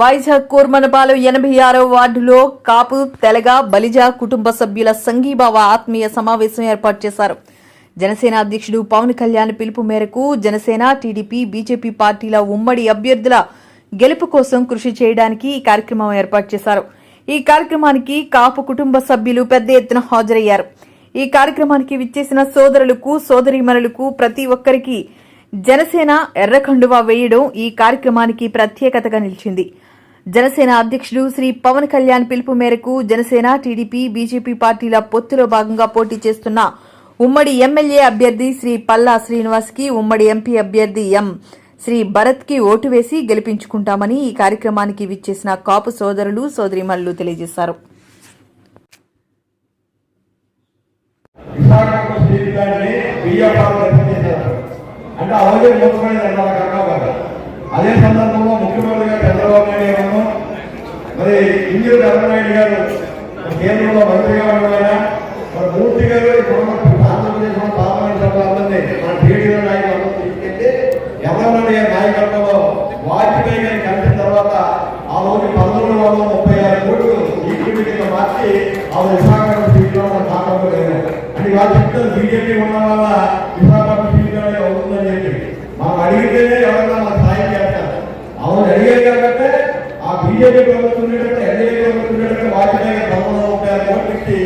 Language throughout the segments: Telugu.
వైజాగ్ కూర్మనపాలెం ఎనభై ఆరో వార్డులో కాపు తెలగ బలిజ కుటుంబ సభ్యుల సంఘీభావ ఆత్మీయ సమావేశం ఏర్పాటు చేశారు. జనసేన అధ్యక్షుడు పవన్ కళ్యాణ్ పిలుపు మేరకు జనసేన టీడీపీ బీజేపీ పార్టీల ఉమ్మడి అభ్యర్థుల గెలుపు కోసం కృషి చేయడానికి ఈ కార్యక్రమం ఏర్పాటు చేశారు. ఈ కార్యక్రమానికి కాపు కుటుంబ సభ్యులు పెద్ద ఎత్తున హాజరయ్యారు. ఈ కార్యక్రమానికి విచ్చేసిన సోదరులకు సోదరీమణులకు ప్రతి ఒక్కరికి జనసేన ఎర్రకండువా వేయడం ఈ కార్యక్రమానికి ప్రత్యేకతగా నిలిచింది. జనసేన అధ్యక్షుడు శ్రీ పవన్ కళ్యాణ్ పిలుపు మేరకు జనసేన టీడీపీ బీజేపీ పార్టీల పొత్తులో భాగంగా పోటీ చేస్తున్న ఉమ్మడి ఎమ్మెల్యే అభ్యర్థి శ్రీ పల్లా శ్రీనివాస్కి ఉమ్మడి ఎంపీ అభ్యర్థి ఎం శ్రీ భరత్కి ఓటు వేసి గెలిపించుకుంటామని ఈ కార్యక్రమానికి విచ్చేసిన కాపు సోదరులు సోదరిమల్లు తెలియజేశారు. విశాఖపట్నం అంటే అలాగే మూతపడింది అన్నారు కర్ణాటక అదే సందర్భంలో ముఖ్యమంత్రి గారు చంద్రబాబు నాయుడు గారు మరి ఇంజనీర్ చంద్రనాయుడు గారు కేంద్రంలో మంత్రిగా ఉండడం మరి మూర్తి గారు ఇప్పుడు మన ఆంధ్రప్రదేశ్లో పార్లమెంట్ సభ్యులందరినీ మన టీడీపీ నాయకులు తీసుకెళ్తే ఎవరి నాయకత్వంలో? వాజ్పేయి గారి కలిసిన తర్వాత ఆ రోజు పంతొమ్మిది వందల ముప్పై ఆరు కోట్లు ఈక్విటీ కింద మార్చి ఆ విశాఖపట్నం సీట్లో మన ఖాతాలో లేదు అని వాళ్ళు చెప్తారు బీజేపీ ఉన్న వల్ల విశాఖపట్నం సీట్ అనేది అవుతుందని చెప్పి మనం అడిగితేనే ఎవరన్నా మన సాయం చేస్తారు అవును అడిగారు కాబట్టి ఆ బీజేపీ ప్రభుత్వం ఉండేటట్టు ఎన్డీఏ ప్రభుత్వం ఉండేటట్టు వాజ్పేయి ముప్పై ఆరు కోట్లు ఇచ్చి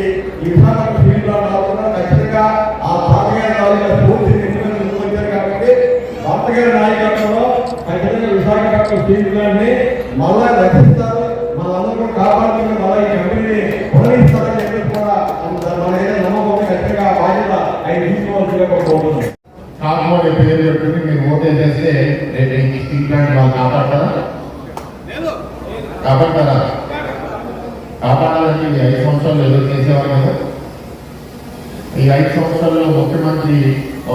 రాకుండా ఖచ్చితంగా ఆ తాతగారి పూర్తి కాబట్టి భర్తగారి నాయకత్వంలో ఖచ్చితంగా విశాఖపట్నం స్టీల్ మళ్ళా రక్షిస్తారు మనందరూ కూడా ఈ కంపెనీని పునరిస్తారని చెప్పేసి కూడా అంత మన ఏదైనా నమ్మకం ఖచ్చితంగా బాధ్యత ఆయన తీసుకోవాల్సిందిగా కోరుకుంటున్నాం కాకపోతే పేరు పెట్టుకుని మీరు ఓటే చేస్తే రేపు ఈ స్టీల్ ప్లాంట్ వాళ్ళు కాపాడతారా? కాపాడతారా? కాపాడాలని ఈ ఐదు సంవత్సరాలు ఏదో చేసేవారు కదా. ఈ ఐదు సంవత్సరాల్లో ముఖ్యమంత్రి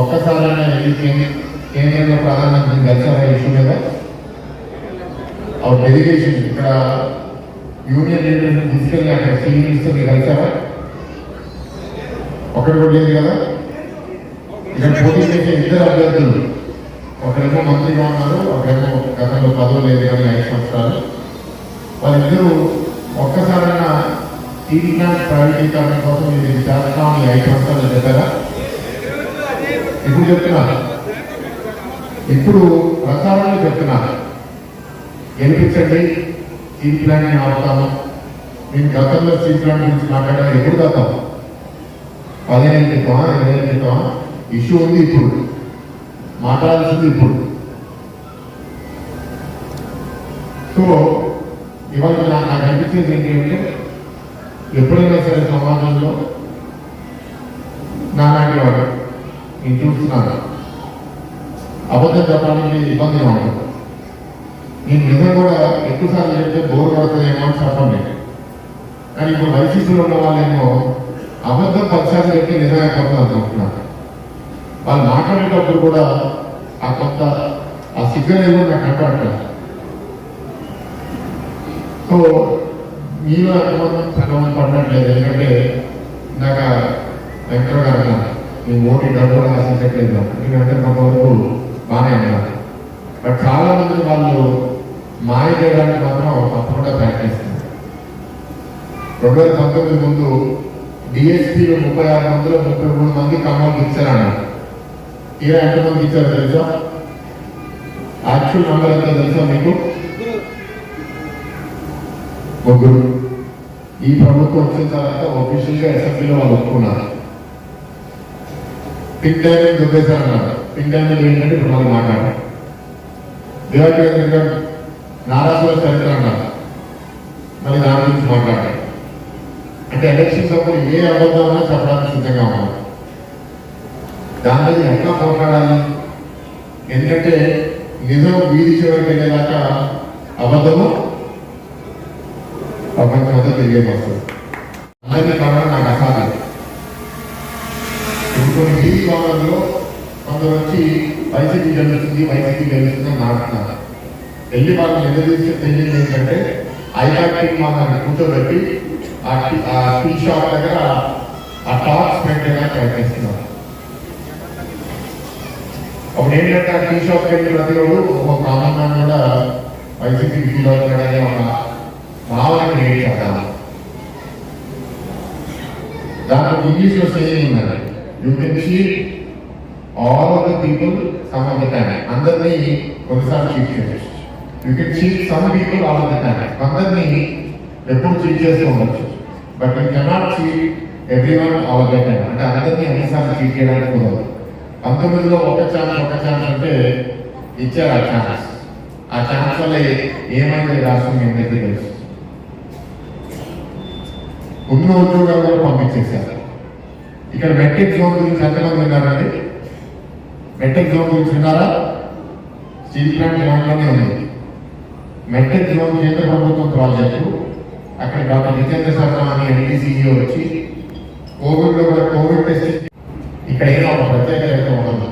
ఒక్కసారైనా వెళ్ళి కేంద్రంలో ప్రధానమంత్రి కలిసారా ఇష్యూ మీద? ఆ డెలిగేషన్ ఇక్కడ యూనియన్ లీడర్ని తీసుకెళ్ళి అక్కడ సీనియర్ మినిస్టర్ని కలిసారా ఒకటి కూడా లేదు కదా? ఇక్కడ పోటీ చేసే ఇద్దరు అభ్యర్థులు. ఒకరేమో మంత్రిగా ఉన్నారు ఒకరేమో గతంలో పదవి లేదు కానీ ఐదు సంవత్సరాలు వాళ్ళందరూ ఒక్కసారైనా టీవీ ప్లాంట్ ప్రైవేటీకరణ కోసం మీరు ఇది చేస్తామని ఐదు సంవత్సరాలు చెప్పారా? ఎప్పుడు చెప్తున్నా? ఇప్పుడు ప్రచారంలో చెప్తున్నారు గెలిపించండి స్టీల్ ప్లాంట్ని ఆపుతాము మేము గతంలో స్టీల్ ప్లాంట్ గురించి మాట్లాడాను ఎప్పుడు గతం పదిహేను క్రితమా ఇరవై ఏళ్ళ క్రితమా ఇష్యూ ఉంది ఇప్పుడు. మాట్లాడాల్సింది ఇప్పుడు. సో ఇవాళ నాకు నాకు అనిపించేది ఏంటంటే ఎప్పుడైనా సరే సమాజంలో నాలాంటి వాడు నేను చూస్తున్నాను. అబద్ధం చెప్పడానికి ఇబ్బంది ఉండదు నేను నిజం కూడా ఎక్కువసార్లు చెప్తే బోర్ పడుతుందేమో అని చెప్పండి కానీ ఇప్పుడు వైసీపీలో ఉన్న వాళ్ళేమో అబద్ధం పదిసార్లు చెప్తే నిజమే కదా అనుకుంటున్నాను వాళ్ళు మాట్లాడేటప్పుడు కూడా ఆ కొంత ఆ సిగ్నల్ ఏమో నాకు కనపడట్లేదు. సో మీలో ఎంతమంది సగం పడట్లేదు. ఎందుకంటే ఇందాక వెంకట గారు మీ ఓటు డబ్బులు ఆశించట్లేదు ఎందుకంటే కొంతవరకు బాగానే ఉన్నారు బట్ చాలా మంది వాళ్ళు మాయ చేయడానికి మాత్రం తప్పకుండా ప్రయత్నిస్తున్నారు. రెండు వేల పంతొమ్మిది ముందు డిఎస్పీలో ముప్పై ఆరు మందిలో ముప్పై మూడు మంది ఖమ్మంకి ఇచ్చారన్నారు. తీరా ఎంతమంది ఇచ్చారో తెలుసా? యాక్చువల్ నెంబర్ ఎంత తెలుసా మీకు? ముగ్గురు ఈ ప్రభుత్వం వచ్చిన తర్వాత ఒఫీషియల్గా అసెంబ్లీలో వాళ్ళు ఒప్పుకున్నారు. పింక్ డ్యామేజ్ దుబ్బేశారన్నారు. పింక్ డ్యామేజ్ ఏంటంటే ఇప్పుడు మనం మాట్లాడారు దివాకర్ గారు నారాజులో చరిత్ర అన్నారు. మరి దాని గురించి మాట్లాడారు అంటే ఎలక్షన్స్ అప్పుడు ఏ అబద్ధం చెప్పడానికి సిద్ధంగా ఉన్నారు దాని ఎట్లా పోట్లాడాలి? ఎందుకంటే నిజం వీధి చివరికి వెళ్ళేదాకా అబద్ధము? ప్రపంచం అంతా తెలియజేస్తుంది అందరికీ కావడం నాకు అసాధ్యం ఇప్పుడు కొన్ని టీవీ భవనంలో కొందరు వచ్చి వైసీపీ గెలుస్తుంది వైసీపీ గెలుస్తుంది అని నాటుతున్నారు వెళ్ళి వాళ్ళని నిలదీస్తే తెలియదు ఏంటంటే ఐపాక్ టీం వాళ్ళని కూర్చోబెట్టి ఆ టీ- షాప్ దగ్గర ఆ టాప్స్ పెట్టడానికి ప్రయత్నిస్తున్నారు అప్పుడు ఏంటంటే ఆ టీ షాప్ వెళ్ళి ప్రతి ఒక్కరు ఒక కామన్ కూడా వైసీపీ ఫీల్ అవుతున్నాడనే ఒక భావన క్రియేట్ అవ్వాలి దానికి ఇంగ్లీష్లో సేయింగ్ ఉన్నది you can cheat all of the people some of the time అందరినీ కొన్నిసార్లు చీట్ చేయొచ్చు you can cheat some people all of the time అందరినీ ఎప్పుడు చీట్ చేస్తూ ఉండొచ్చు. But you cannot cheat every one all of the time అంటే అందరినీ అన్నిసార్లు చీట్ చేయడానికి కుదరదు పంతొమ్మిదిలో ఒక ఛాన్స్ ఒక ఛాన్స్ అంటే ఇచ్చారు ఆ ఛాన్స్ ఆ ఛాన్స్ వల్ల ఏమైంది రాష్ట్రం మీ తెలుసు. ఉన్న ఉద్యోగాలు కూడా పంపించేశారు. ఇక్కడ మెట్రిక్ జోన్ గురించి ఎంతమంది విన్నారండి మెట్రిక్ జోన్ గురించి విన్నారా స్టీల్ ప్లాంట్ జోన్లోనే ఉంది. మెట్రిక్ జోన్ కేంద్ర ప్రభుత్వం ప్రాజెక్టు. అక్కడ డాక్టర్ జితేంద్ర శర్మ అని ఎన్టీసీఈ వచ్చి కోవిడ్లో కూడా కోవిడ్ టెస్ట్ ఇక్కడ ఏదో ఒక ప్రత్యేకత అయితే ఉండదు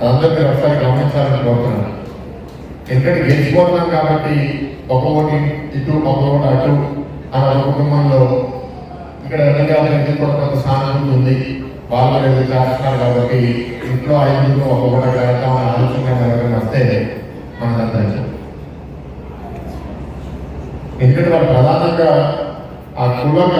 అదంతా మీరు ఒకసారి గమనించాలని కోరుతున్నాను. ఎందుకంటే గెలిచిపోతున్నాం కాబట్టి ఒక ఓటు ఇటు ఒక ఓటు అటు. అలా కుటుంబంలో ఇక్కడ ఎమ్మెల్యే ఎందుకు కూడా కొంత సానుభూతి ఉంది. వాళ్ళు ఏదో చేస్తున్నారు కాబట్టి ఇంట్లో ఐదుగురు ఒక కూడా అక్కడ వేద్దామని ఆలోచన ఎవరైనా వస్తే మనదంతా ఎందుకంటే వాళ్ళు ప్రధానంగా ఆ కులం